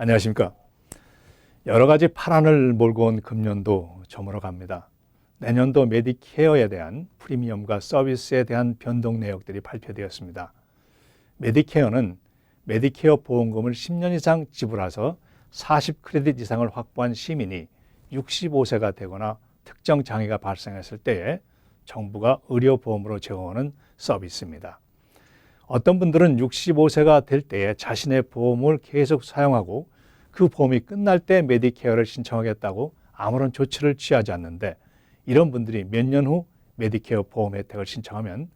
안녕하십니까. 여러 가지 파란을 몰고 온 금년도 저물어 갑니다. 내년도 메디케어에 대한 프리미엄과 서비스에 대한 변동 내역들이 발표되었습니다. 메디케어는 메디케어 보험금을 10년 이상 지불해서 40 크레딧 이상을 확보한 시민이 65세가 되거나 특정 장애가 발생했을 때에 정부가 의료보험으로 제공하는 서비스입니다. 어떤 분들은 65세가 될 때에 자신의 보험을 계속 사용하고 그 보험이 끝날 때 메디케어를 신청하겠다고 아무런 조치를 취하지 않는데 이런 분들이 몇 년 후 메디케어 보험 혜택을 신청하면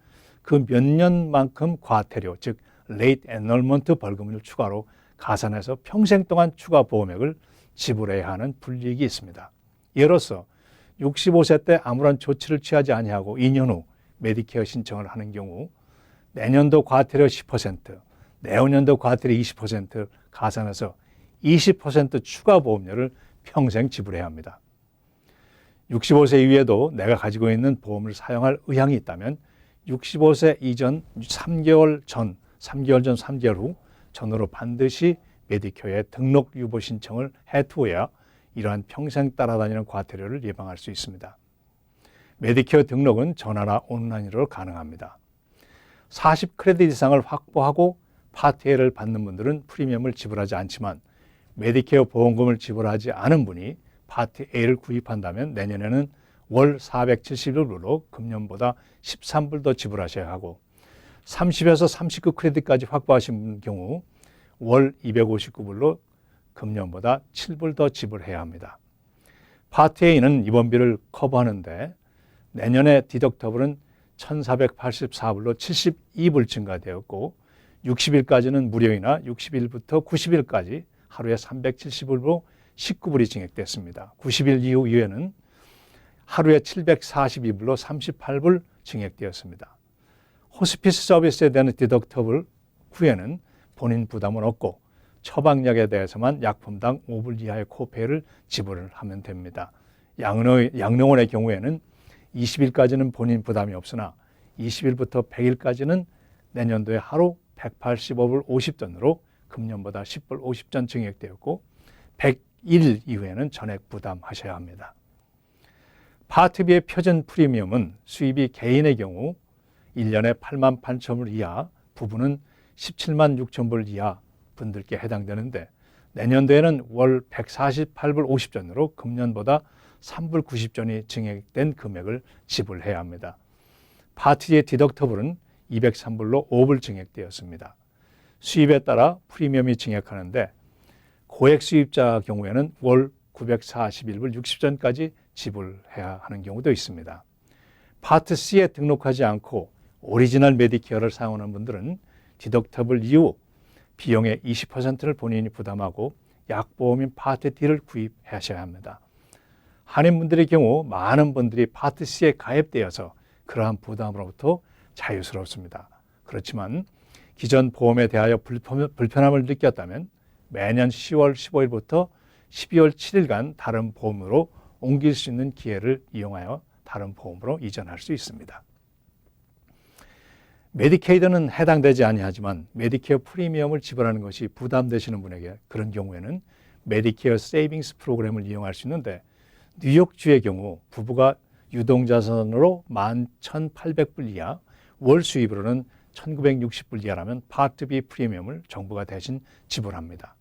그 몇 년만큼 과태료 즉 레이트 애널먼트 벌금을 추가로 가산해서 평생 동안 추가 보험액을 지불해야 하는 불이익이 있습니다. 예로서 65세 때 아무런 조치를 취하지 아니하고 2년 후 메디케어 신청을 하는 경우 내년도 과태료 10%, 내후년도 과태료 20% 가산해서 20% 추가 보험료를 평생 지불해야 합니다. 65세 이후에도 내가 가지고 있는 보험을 사용할 의향이 있다면 65세 이전 3개월 전, 3개월 전, 3개월 후 전후로 반드시 메디케어에 등록 유보 신청을 해두어야 이러한 평생 따라다니는 과태료를 예방할 수 있습니다. 메디케어 등록은 전화나 온라인으로 가능합니다. 40 크레딧 이상을 확보하고 파트 A를 받는 분들은 프리미엄을 지불하지 않지만 메디케어 보험금을 지불하지 않은 분이 파트 A를 구입한다면 내년에는 월 470불로 금년보다 13불 더 지불하셔야 하고 30에서 39 크레딧까지 확보하신 경우 월 259불로 금년보다 7불 더 지불해야 합니다. 파트 A는 입원비를 커버하는데 내년에 디덕터블은 1,484불로 72불 증가되었고 60일까지는 무료이나 60일부터 90일까지 하루에 370불로 19불이 증액됐습니다. 90일 이후 이후에는 하루에 742불로 38불 증액되었습니다. 호스피스 서비스에 대한 디덕터블 후에는 본인 부담은 없고 처방약에 대해서만 약품당 5불 이하의 코페이를 지불을 하면 됩니다. 양로, 원의 경우에는 20일까지는 본인 부담이 없으나 20일부터 100일까지는 내년도에 하루 185불 50전으로 금년보다 10불 50전 증액되었고 100일 이후에는 전액 부담하셔야 합니다. 파트비의 표준 프리미엄은 수입이 개인의 경우 1년에 8만 8천 불 이하, 부부는 17만 6천 불 이하 분들께 해당되는데 내년도에는 월 148불 50전으로 금년보다 3불 90전이 증액된 금액을 지불해야 합니다. 파티의 디덕터블은 203불로 5불 증액되었습니다. 수입에 따라 프리미엄이 증액하는데 고액 수입자 경우에는 월 941불 60전까지 지불해야 하는 경우도 있습니다. 파트 C에 등록하지 않고 오리지널 메디케어를 사용하는 분들은 디덕터블 이후 비용의 20%를 본인이 부담하고 약보험인 파트 D를 구입하셔야 합니다. 한인분들의 경우 많은 분들이 파트 C에 가입되어서 그러한 부담으로부터 자유스럽습니다. 그렇지만 기존 보험에 대하여 불편함을 느꼈다면 매년 10월 15일부터 12월 7일간 다른 보험으로 옮길 수 있는 기회를 이용하여 다른 보험으로 이전할 수 있습니다. 메디케이드는 해당되지 아니하지만 메디케어 프리미엄을 지불하는 것이 부담되시는 분에게 그런 경우에는 메디케어 세이빙스 프로그램을 이용할 수 있는데 뉴욕주의 경우 부부가 유동자산으로 11,800불 이하, 월 수입으로는 1,960불 이하라면 파트 B 프리미엄을 정부가 대신 지불합니다.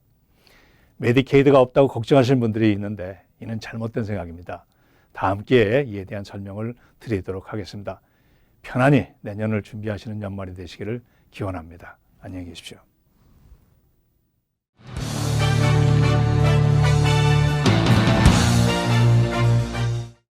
메디케이드가 없다고 걱정하시는 분들이 있는데 이는 잘못된 생각입니다. 다음 기회에 이에 대한 설명을 드리도록 하겠습니다. 편안히 내년을 준비하시는 연말이 되시기를 기원합니다. 안녕히 계십시오.